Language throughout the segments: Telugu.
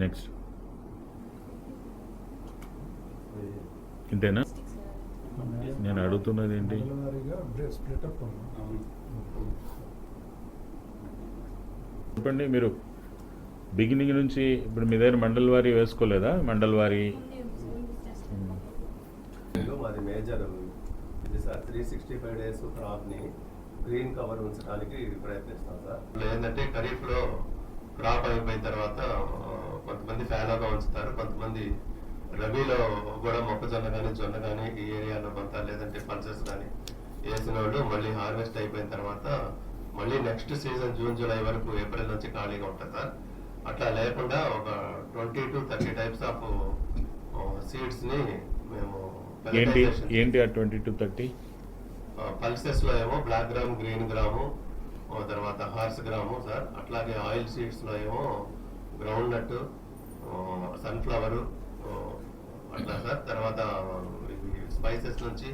నెక్స్ట్ ఇంతేనా? నేను అడుగుతున్నది ఏంటి? చెప్పండి మీరు బిగినింగ్ నుంచి ఇప్పుడు మీ దగ్గర మండల్ వారి వేసుకోలేదా? మండల్ వారి మాది మేజర్ ఇది sir three sixty five days క్రాప్ని green cover ఉంచడానికి ప్రయత్నిస్తాం సార్. ఏంటంటే ఖరీఫ్లో క్రాప్ అయిపోయిన తర్వాత కొంతమంది ఫ్యాలోగా ఉంచుతారు కొంతమంది రబీలో కూడా మొక్కజొన్న కానీ జొన్న కానీ ఈ ఏరియాలో కొంత లేదంటే పల్సెస్ కానీ వేసిన వాళ్ళు మళ్ళీ హార్వెస్ట్ అయిపోయిన తర్వాత మళ్ళీ నెక్స్ట్ సీజన్ జూన్ జూలై వరకు ఏప్రిల్ నుంచి ఖాళీగా ఉంటుంది సార్. అట్లా లేకుండా ఒక twenty to thirty types of సీడ్స్ని మేము ఏంటి pelletization ఏంటి ఆ ట్వంటీ టు థర్టీ? పల్సెస్లో ఏమో బ్లాక్ గ్రామ్ గ్రీన్ గ్రాము తర్వాత హార్స్ గ్రాము సార్. అట్లాగే ఆయిల్ సీడ్స్లో ఏమో గ్రౌండ్ నట్ సన్ఫ్లవరు అట్లా సార్. తర్వాత స్పైసెస్ నుంచి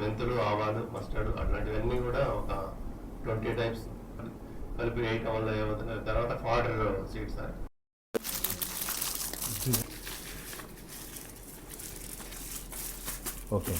మెంతులు ఆవాలు మస్టర్డ్ అట్లాంటివన్నీ కూడా ఒక ట్వంటీ టైప్స్ కలిపి ఎయిట్ వల్ల ఏమవుతుంది తర్వాత ఫాడర్ సీడ్స్ సార్. ఓకే.